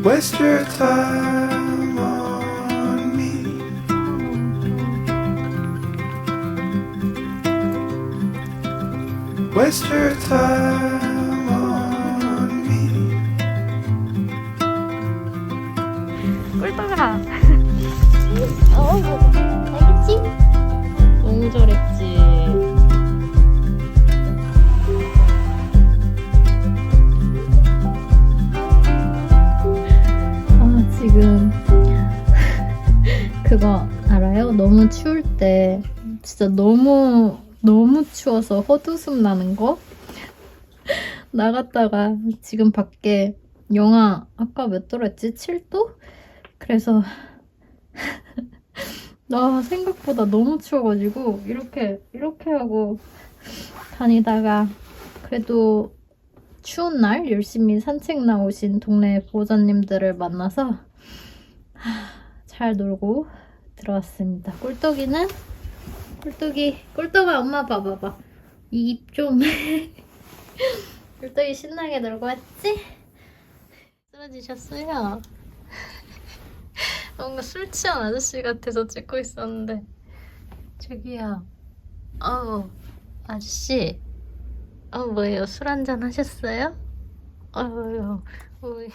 waste your time on me. Waste your time on me. 꿀떡아. 어우, 알겠지? 너무 잘했지. 너무 추울 때 진짜 너무 너무 추워서 헛웃음 나는 거 나갔다가 지금 밖에 영하 아까 몇 도랬지? 7도? 그래서 나 생각보다 너무 추워가지고 이렇게 이렇게 하고 다니다가 그래도 추운 날 열심히 산책 나오신 동네 보호자님들을 만나서 하, 잘 놀고 들어왔습니다. 꿀떡이는 꿀떡이 꿀떡아 엄마 봐봐봐 이 입 좀 꿀떡이 신나게 놀고 왔지? 쓰러지셨어요. 뭔가 술 취한 아저씨 같아서 찍고 있었는데 저기요 어우 아저씨 어 뭐예요 술 한잔 하셨어요? 어휴 우리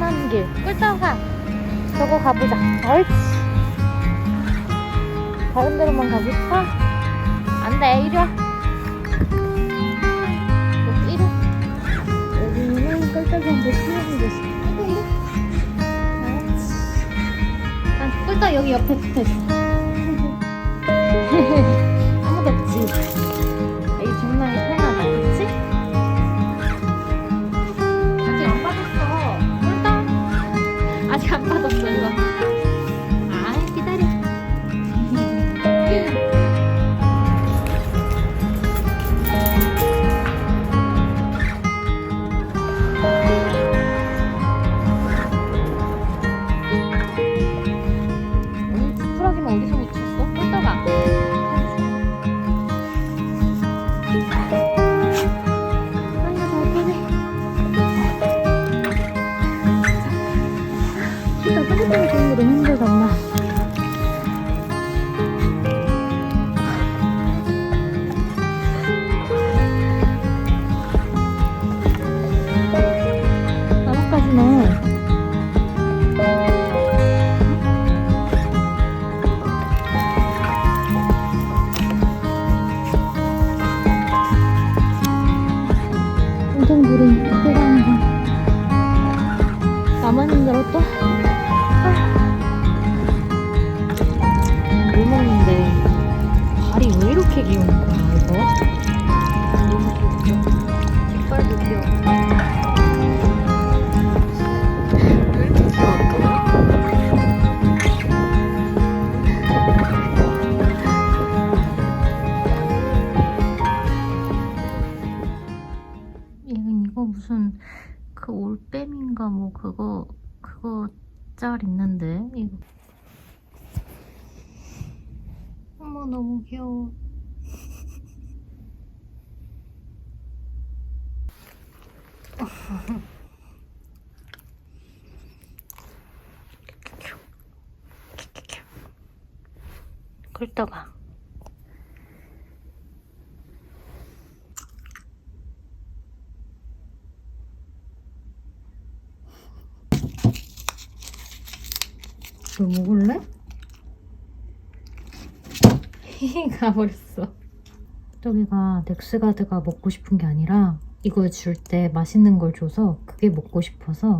편한 길. 꿀떡아 저거 가보자. 옳지 다른 데로만 가고 싶어? 안돼. 이리 와. 여기 이리 와. 여기는 꿀떡이한테 수영이 됐어 꿀떡 여기 옆에 붙어있어 짤 있는데 이거. 어머 너무 귀여워. 꿀떡아 너 먹을래? 가버렸어. 저기가 넥스가드가 먹고 싶은 게 아니라 이걸 줄때 맛있는 걸 줘서 그게 먹고 싶어서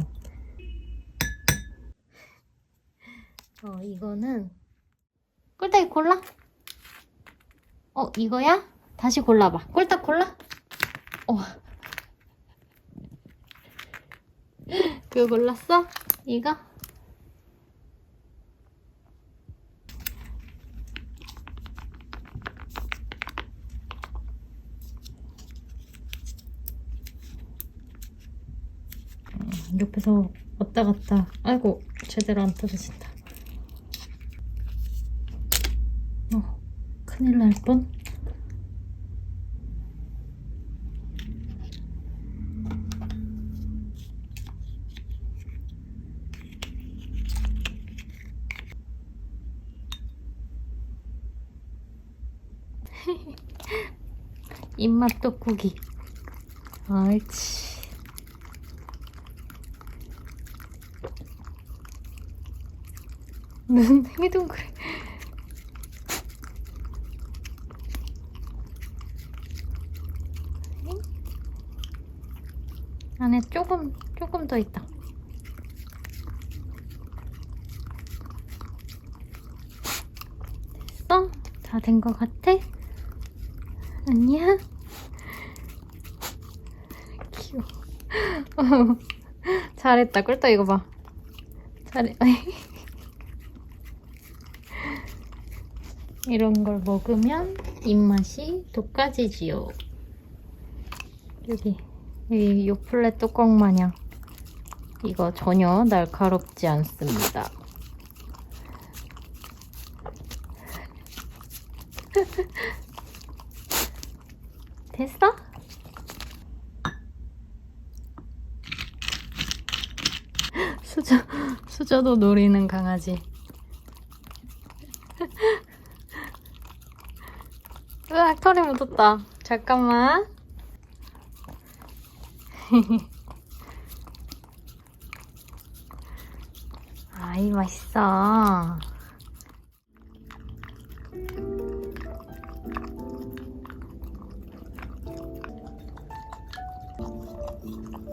어 이거는 꿀떡이 골라? 어 이거야? 다시 골라봐. 꿀떡 골라? 어 그거 골랐어? 이거? 옆에서 왔다 갔다. 아이고, 제대로 안 떨어진다. 어, 큰일 날 뻔. 입맛 떡국이. 옳지. 눈 해동그래. 안에 조금 조금 더 있다. 됐어? 다 된 것 같아? 아니야? 귀여워. 어, 잘했다. 꿀떡 이거 봐. 잘해. 이런 걸 먹으면 입맛이 돋가지지요. 여기 이 요플레 뚜껑 마냥 이거 전혀 날카롭지 않습니다. 됐어? 수저 수저도 노리는 강아지. 으악 털이 묻었다. 잠깐만. 아이 맛있어.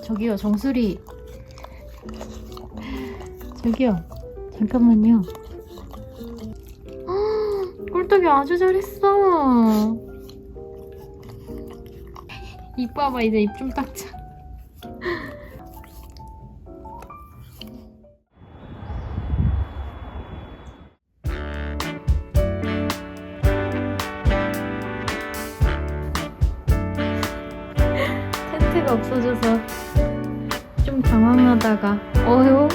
저기요 정수리. 저기요 잠깐만요. 헉, 꿀떡이 아주 잘했어. 입 봐봐 이제 입 좀 닦자. 텐트가 없어져서 좀 당황하다가 어휴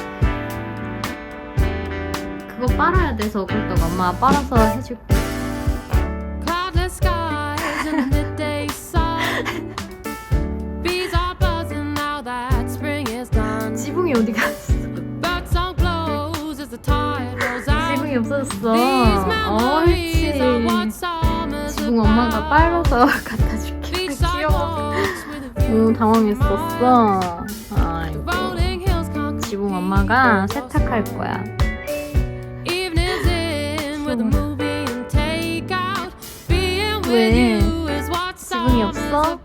그거 빨아야 돼서 꿀떡 엄마 빨아서 없어졌어 옳지 summer's 지붕 엄마가. 빨아서 갖다 줄게 귀여워. 오 당황했었어 아이고 지붕 엄마가 세탁할 거야 왜? 지붕이 없어?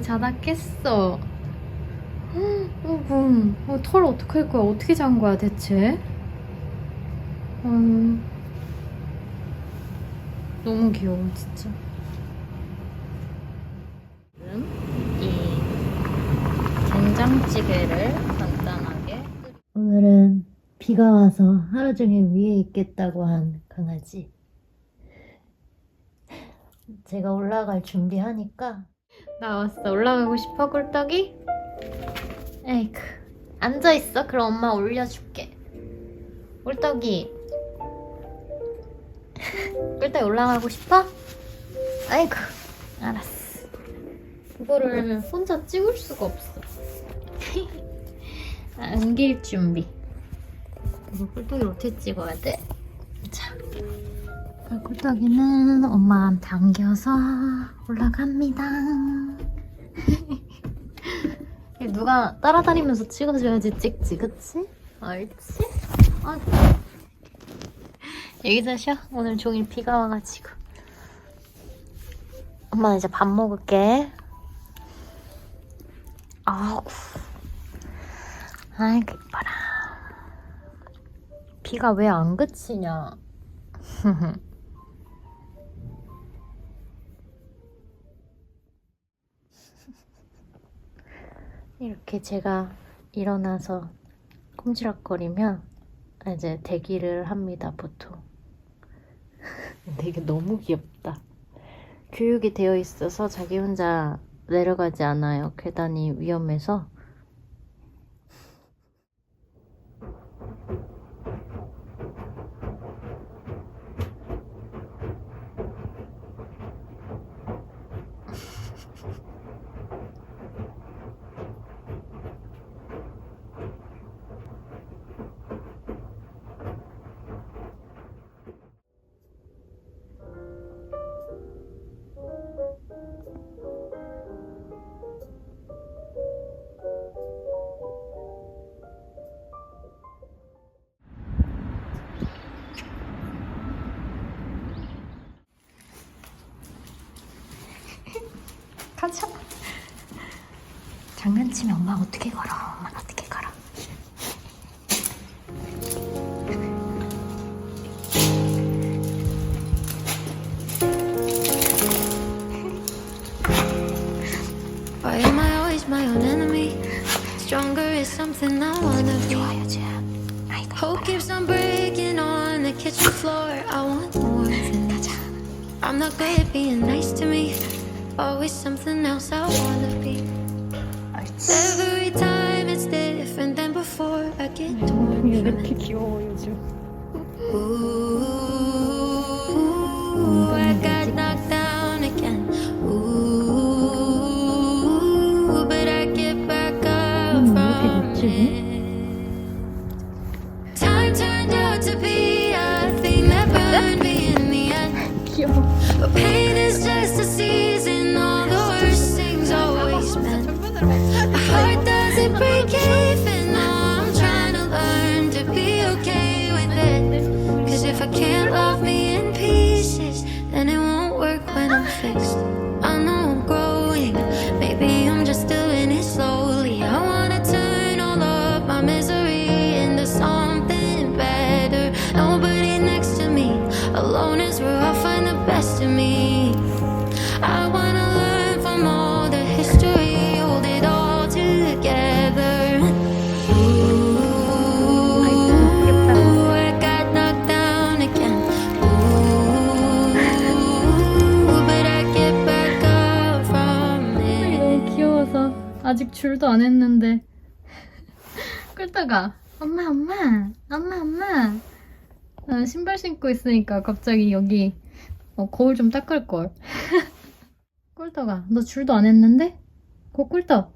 밥 하는데 자다 깼어. 어구 어, 털 어떻게 할 거야? 어떻게 잔 거야 대체? 음, 너무 귀여워 진짜. 지금 이 된장찌개를 간단하게 오늘은 비가 와서 하루 종일 위에 있겠다고 한 강아지. 제가 올라갈 준비하니까 나왔어. 올라가고 싶어, 꿀떡이? 에이크. 앉아있어. 그럼 엄마 올려줄게. 꿀떡이. 꿀떡이 올라가고 싶어? 아이고. 알았어. 그거를 혼자 찍을 수가 없어. 아, 옮길 준비. 이거 꿀떡이를 어떻게 찍어야 돼? 자. 꿀떡이는 엄마한테 안겨서 올라갑니다. 누가 따라다니면서 찍어줘야지 찍지, 그치? 옳지? 아. 여기서 쉬어. 오늘 종일 비가 와가지고. 엄마 이제 밥 먹을게. 아우. 아이고, 이뻐라. 비가 왜 안 그치냐. 이렇게 제가 일어나서 꼼지락거리면 이제 대기를 합니다, 보통. 이게 너무 귀엽다. 교육이 되어 있어서 자기 혼자 내려가지 않아요. 계단이 위험해서. 장난치면 엄마 어떻게 걸어? 엄마 어떻게 걸어? Why am I always my own enemy? Stronger is something I wanna be. Hope keeps on breaking on the kitchen floor. I want more than I'm not good at being nice to me. Always something else I wanna be. Every time it's different than before. I get torn from it. 귀여워 요즘. Ooh, I got knocked down again. Ooh, but I get back up from it. Time turned out to be a thing that burned me in the end. 귀여워. But pain is just a season, 줄도 안 했는데 끌다가 엄마 엄마 엄마 엄마 나 신발 신고 있으니까 갑자기 여기 어, 거울 좀 닦을 걸 꿀떡아 너 줄도 안 했는데? 고 꿀떡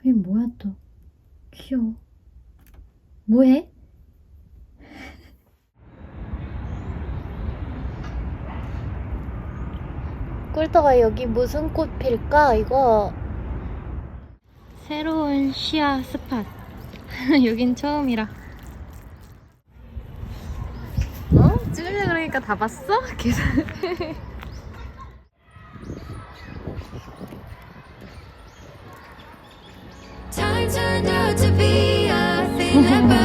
이게 뭐야 또 귀여워 뭐해? 꿀떡아 여기 무슨 꽃 필까? 이거 새로운 시야 스팟. 여긴 처음이라 어? 찍으려 그러니까 다 봤어? 계속 Time turned out to be a thing that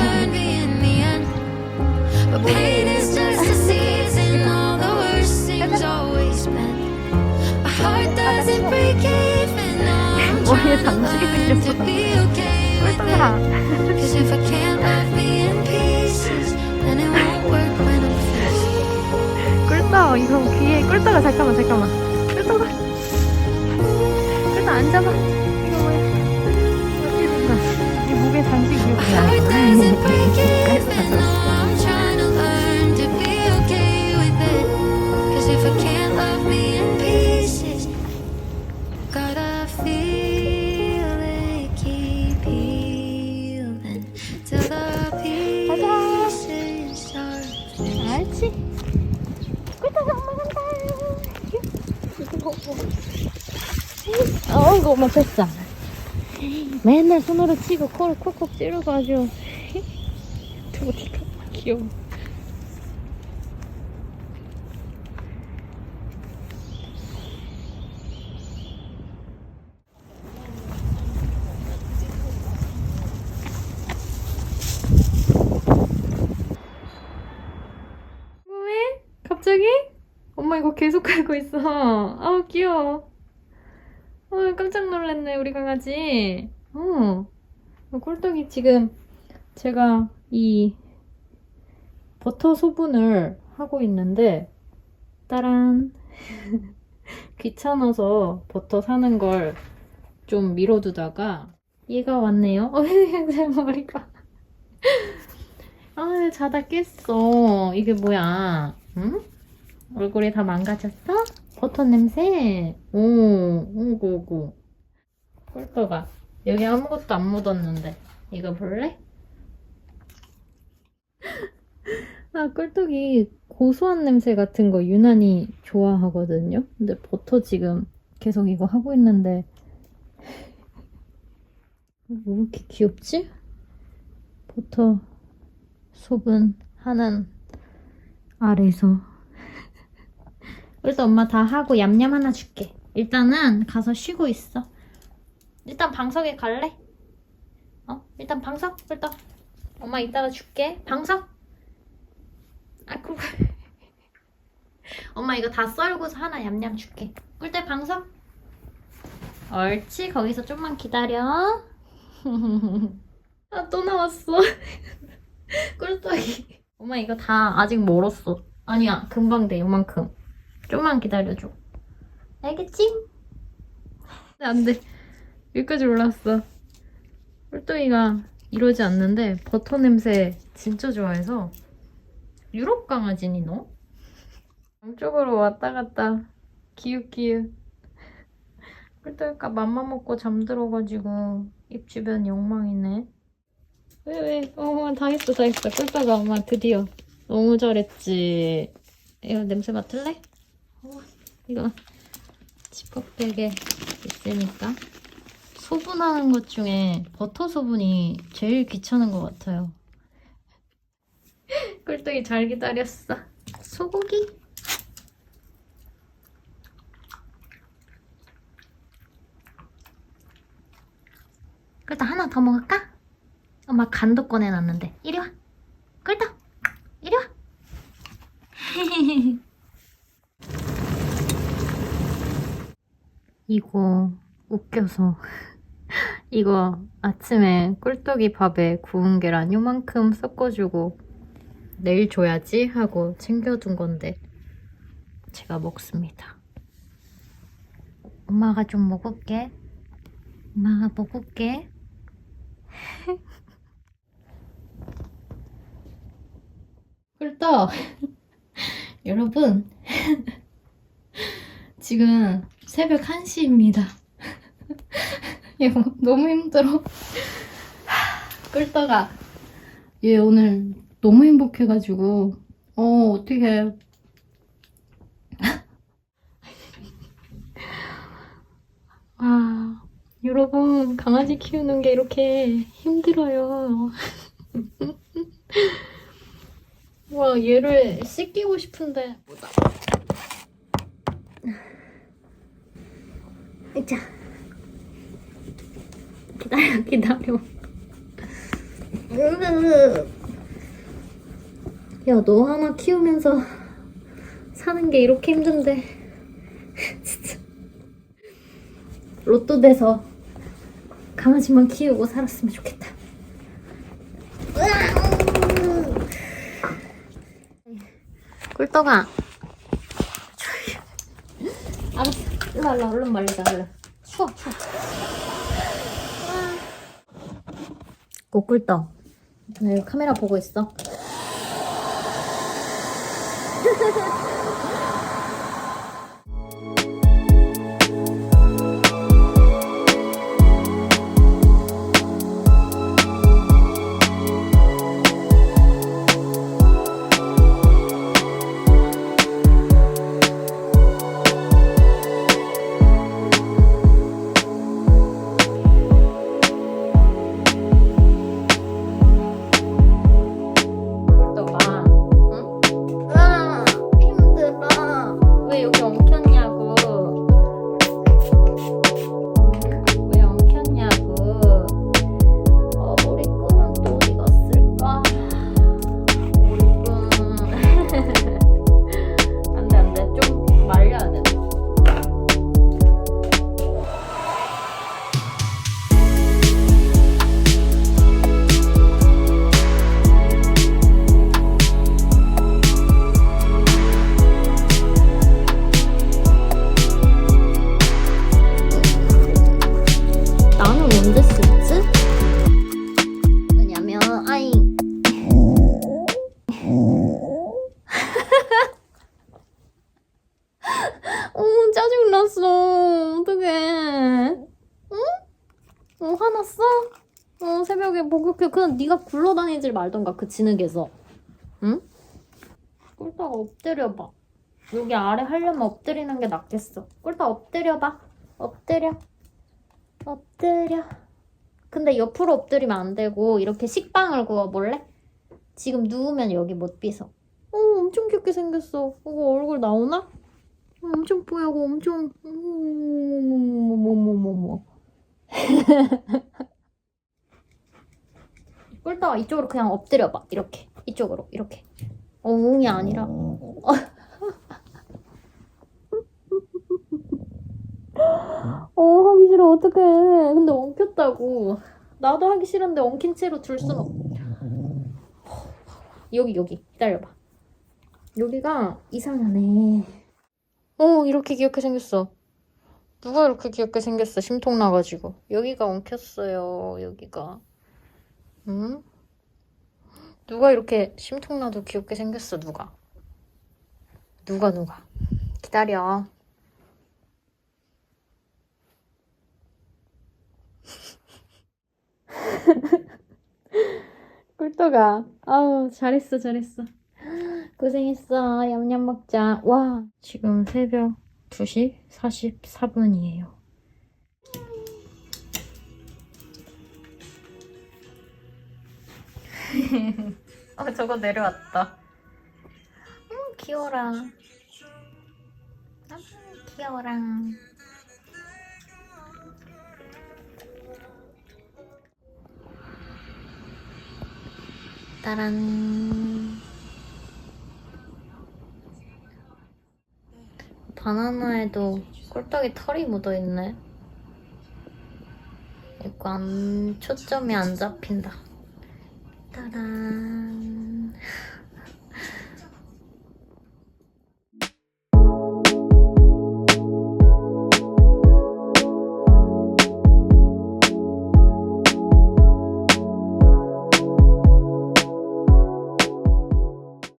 work when I'm fixed. 꿀떡 이거 귀에 꿀떡아 잠깐만 잠깐만 꿀떡아 꿀떡 앉아봐 엄마 뺐어 맨날 손으로 치고 코를 콕콕 찌르고 아주 어디가 귀여워 왜? 갑자기? 엄마 이거 계속 하고 있어. 아우 귀여워. 어 깜짝 놀랐네 우리 강아지. 어. 어, 꿀떡이 지금 제가 이 버터 소분을 하고 있는데 따란 귀찮아서 버터 사는 걸 좀 미뤄두다가 얘가 왔네요. 어, 제 머리가. 아, 자다 깼어. 이게 뭐야? 응? 얼굴이 다 망가졌어? 버터 냄새? 오, 오고, 오고. 꿀떡아, 여기 아무것도 안 묻었는데. 이거 볼래? 아, 꿀떡이 고소한 냄새 같은 거 유난히 좋아하거든요. 근데 버터 지금 계속 이거 하고 있는데. 뭐 이렇게 귀엽지? 버터 소분 하는 아래서 일단 엄마 다 하고 얌얌 하나 줄게 일단은 가서 쉬고 있어 일단 방석에 갈래? 어? 일단 방석? 일단 엄마 이따가 줄게 방석? 아이고 엄마 이거 다 썰고서 하나 얌얌 줄게 꿀대 방석? 옳지 거기서 좀만 기다려 아 또 나왔어 꿀떡이. 엄마 이거 다 아직 멀었어. 아니야, 금방 돼, 요만큼. 좀만 기다려줘. 알겠지? 네, 안 돼. 여기까지 올라왔어. 꿀떡이가 이러지 않는데 버터 냄새 진짜 좋아해서 유럽 강아지니 너? 양쪽으로 왔다 갔다 기웃기웃 꿀떡이가 맘마 먹고 잠들어가지고 입 주변 엉망이네 왜, 왜? 어, 다 했어, 다 했어. 꿀빠가 엄마 드디어. 너무 잘했지. 이거 냄새 맡을래? 어, 이거 지퍼백에 있으니까. 소분하는 것 중에 버터 소분이 제일 귀찮은 것 같아요. 꿀떡이 잘 기다렸어. 소고기? 꿀떡 하나 더 먹을까? 엄마 간도 꺼내놨는데 이리 와 꿀떡 이리 와 이거 웃겨서. 이거 아침에 꿀떡이 밥에 구운 계란 요만큼 섞어주고 내일 줘야지 하고 챙겨둔 건데 제가 먹습니다. 엄마가 좀 먹을게. 엄마가 먹을게. 꿀떡. 여러분 지금 새벽 1시입니다. 이거 너무 힘들어. 꿀떡아 얘 오늘 너무 행복해가지고. 어 어떻게 아 여러분 강아지 키우는 게 이렇게 힘들어요. 와 얘를 씻기고 싶은데. 보 자. 자 기다려 기다려. 야 너 하나 키우면서 사는 게 이렇게 힘든데 진짜 로또 돼서 강아지만 키우고 살았으면 좋겠다. 꿀떡아. 알았어. 와. 얼른 말리자, 얼른. 추워, 추워. 나 이거 카메라 보고 있어. 굴러다니질 말던가, 그 진흙에서. 응? 꿀떡아, 엎드려봐. 여기 아래 하려면 엎드리는 게 낫겠어. 꿀떡 엎드려봐. 엎드려. 엎드려. 근데 옆으로 엎드리면 안 되고, 이렇게 식빵을 구워볼래? 지금 누우면 여기 못 빗어. 어, 엄청 귀엽게 생겼어. 이거 얼굴 나오나? 어, 엄청 뽀얗고 엄청 어머머머머머머 꿀떡아 이쪽으로 그냥 엎드려봐. 이렇게. 이쪽으로. 이렇게. 어 웅이 아니라. 어. 하기 싫어. 어떡해. 근데 엉켰다고. 나도 하기 싫은데 엉킨 채로 둘순 없... 여기 여기. 기다려봐. 여기가 이상하네. 어, 이렇게 귀엽게 생겼어. 누가 이렇게 귀엽게 생겼어? 심통 나가지고. 여기가 엉켰어요, 여기가. 응? 누가 이렇게 심통 나도 귀엽게 생겼어, 누가? 누가, 누가? 기다려. 꿀떡아. 아우, 잘했어, 잘했어. 고생했어. 냠냠 먹자. 와, 지금 새벽 2시 44분이에요. 어, 저거 내려왔다. 음, 귀여워라. 아, 귀여워라. 따란. 바나나에도 꿀떡이 털이 묻어있네. 이거 안, 초점이 안 잡힌다. 따란.